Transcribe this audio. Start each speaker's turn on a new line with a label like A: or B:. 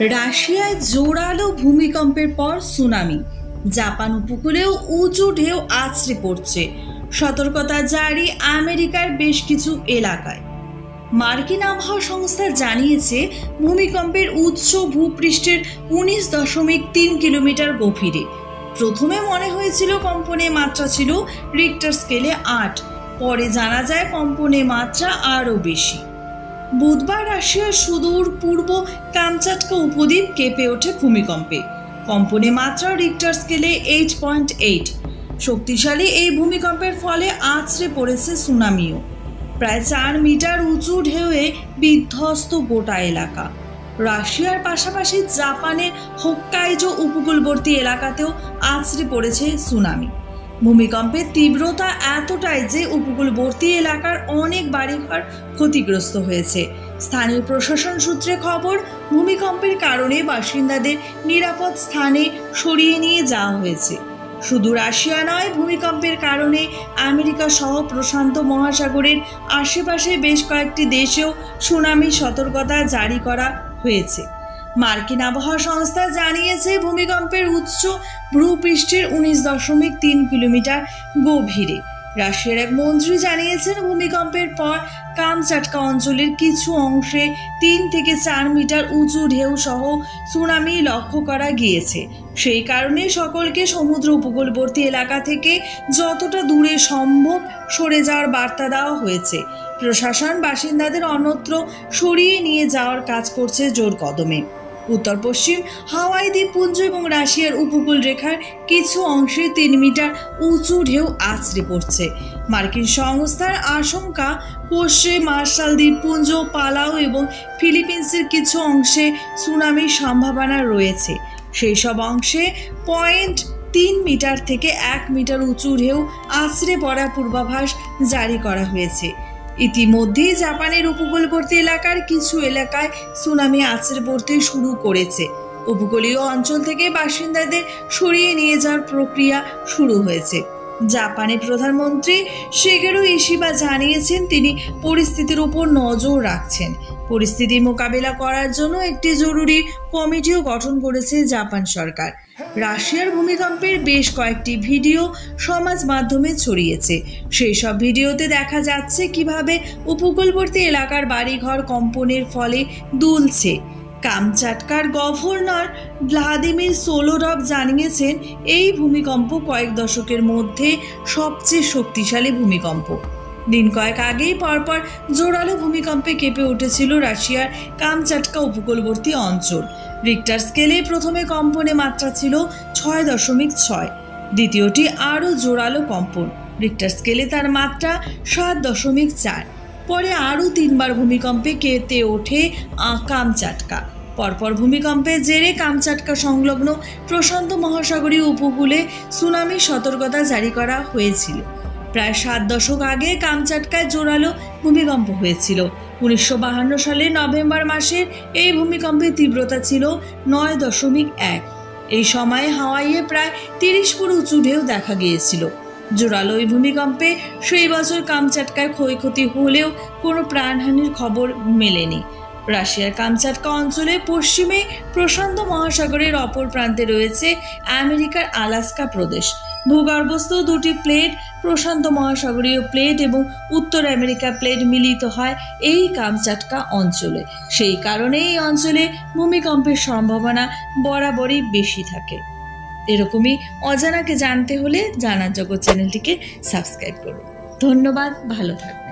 A: রাশিয়ায় জোরালো ভূমিকম্পের পর সুনামি। জাপান উপকূলেও উঁচু ঢেউ আছড়ে পড়ছে। সতর্কতা জারি আমেরিকার বেশ কিছু এলাকায়। মার্কিন আবহাওয়া সংস্থা জানিয়েছে, ভূমিকম্পের উৎস ভূপৃষ্ঠের উনিশ দশমিক তিন কিলোমিটার গভীরে। প্রথমে মনে হয়েছিল কম্পনের মাত্রা ছিল রিক্টার স্কেলে আট। পরে জানা যায় কম্পনের মাত্রা আরও বেশি। বুধবার রাশিয়ার সুদূর, পূর্ব কামচাটকা উপদ্বীপ কেঁপে ওঠে ভূমিকম্পে। কম্পনে মাত্রা রিক্টার স্কেলে এইট পয়েন্ট এইট শক্তিশালী এই ভূমিকম্পের ফলে আছড়ে পড়েছে সুনামিও। প্রায় চার মিটার উঁচু ঢেউয়ে বিধ্বস্ত গোটা এলাকা। রাশিয়ার পাশাপাশি জাপানের হোক্কাইজো উপকূলবর্তী এলাকাতেও আছড়ে পড়েছে সুনামি। ভূমিকম্পের তীব্রতা এতটাই যে উপকূলবর্তী এলাকার অনেক বাড়িঘর ক্ষতিগ্রস্ত হয়েছে। স্থানীয় প্রশাসন সূত্রে খবর, ভূমিকম্পের কারণে বাসিন্দাদের নিরাপদ স্থানে সরিয়ে নিয়ে যাওয়া হয়েছে। শুধু রাশিয়া নয়, ভূমিকম্পের কারণে আমেরিকা সহ প্রশান্ত মহাসাগরের আশেপাশে বেশ কয়েকটি দেশেও সুনামি সতর্কতা জারি করা হয়েছে। মার্কিন আবহাওয়া সংস্থা জানিয়েছে, ভূমিকম্পের উৎস ভূপৃষ্ঠের উনিশ দশমিক তিন কিলোমিটার গভীরে। রাশিয়ার এক মন্ত্রী জানিয়েছেন, ভূমিকম্পের পর কামচাটকা অঞ্চলের কিছু অংশে তিন থেকে চার মিটার উঁচু ঢেউ সহ সুনামি লক্ষ্য করা গিয়েছে। সেই কারণে সকলকে সমুদ্র উপকূলবর্তী এলাকা থেকে যতটা দূরে সম্ভব সরে যাওয়ার বার্তা দেওয়া হয়েছে। প্রশাসন, বাসিন্দাদের অন্যত্র সরিয়ে নিয়ে যাওয়ার কাজ করছে জোর কদমে। উত্তর পশ্চিম, হাওয়াই দ্বীপপুঞ্জ এবং রাশিয়ার উপকূল রেখার কিছু অংশে তিন মিটার উঁচু ঢেউ আছড়ে পড়ছে। মার্কিন সংস্থার আশঙ্কা, পশ্চিম মার্শাল দ্বীপপুঞ্জ পালাও এবং ফিলিপিন্সের কিছু অংশে সুনামির সম্ভাবনা রয়েছে। সেই সব অংশে পয়েন্ট তিন মিটার থেকে এক মিটার উঁচু ঢেউ আছড়ে পড়া পূর্বাভাস জারি করা হয়েছে। ইতিমধ্যেই জাপানের উপকূলবর্তী এলাকার কিছু এলাকায় সুনামি আছড়ে পড়তে শুরু করেছে। উপকূলীয় অঞ্চল থেকে বাসিন্দাদের সরিয়ে নিয়ে যাওয়ার প্রক্রিয়া শুরু হয়েছে। জাপানের প্রধানমন্ত্রী শিগেরু ইশিবা জানিয়েছেন, তিনি পরিস্থিতির উপর নজর রাখছেন। পরিস্থিতি মোকাবিলা করার জন্য একটি জরুরি কমিটিও গঠন করেছে জাপান সরকার। রাশিয়ার ভূমিকম্পের বেশ কয়েকটি ভিডিও সমাজ মাধ্যমে ছড়িয়েছে। সেই সব ভিডিওতে দেখা যাচ্ছে কীভাবে উপকূলবর্তী এলাকার বাড়িঘর কম্পনের ফলে দুলছে। কামচাটকার গভর্নর ভ্লাদিমির সোলোরভ জানিয়েছেন, এই ভূমিকম্প কয়েক দশকের মধ্যে সবচেয়ে শক্তিশালী ভূমিকম্প। দিন কয়েক আগেই পরপর জোরালো ভূমিকম্পে কেঁপে উঠেছিল রাশিয়ার কামচাটকা উপকূলবর্তী অঞ্চল। রিক্টার স্কেলে প্রথমে কম্পনে মাত্রা ছিল ছয় দশমিক ছয়। দ্বিতীয়টি আরও জোরালো কম্পন। রিক্টার স্কেলে তার মাত্রা সাত দশমিক চার। পরে আরও তিনবার ভূমিকম্পে কেঁপে ওঠে কামচাটকা। পরপর ভূমিকম্পের জেরে কামচাটকা সংলগ্ন প্রশান্ত মহাসাগরীয় উপকূলে সুনামি সতর্কতা জারি করা হয়েছিল। প্রায় সাত দশক আগে কামচাটকায় জোরালো ভূমিকম্প হয়েছিল। উনিশশো বাহান্ন সালের নভেম্বর মাসের এই ভূমিকম্পের তীব্রতা ছিল নয় দশমিক এক। এই সময়ে হাওয়াইয়ে প্রায় তিরিশ ফুট উঁচু ঢেউ দেখা গিয়েছিল। জোরালো এই ভূমিকম্পে সেই বছর কামচাটকায় ক্ষয়ক্ষতি হলেও কোনো প্রাণহানির খবর মেলেনি। রাশিয়ার কামচাটকা অঞ্চলে পশ্চিমে প্রশান্ত মহাসাগরের অপর প্রান্তে রয়েছে আমেরিকার আলাস্কা প্রদেশ। ভূগর্ভস্থ দুটি প্লেট, প্রশান্ত মহাসাগরীয় প্লেট এবং উত্তর আমেরিকা প্লেট মিলিত হয় এই কামচাটকা অঞ্চলে। সেই কারণে এই অঞ্চলে ভূমিকম্পের সম্ভাবনা বরাবরই বেশি থাকে। এরকমই অজানাকে জানতে হলে জানার জগৎ চ্যানেলটিকে সাবস্ক্রাইব করুন। ধন্যবাদ, ভালো থাকবেন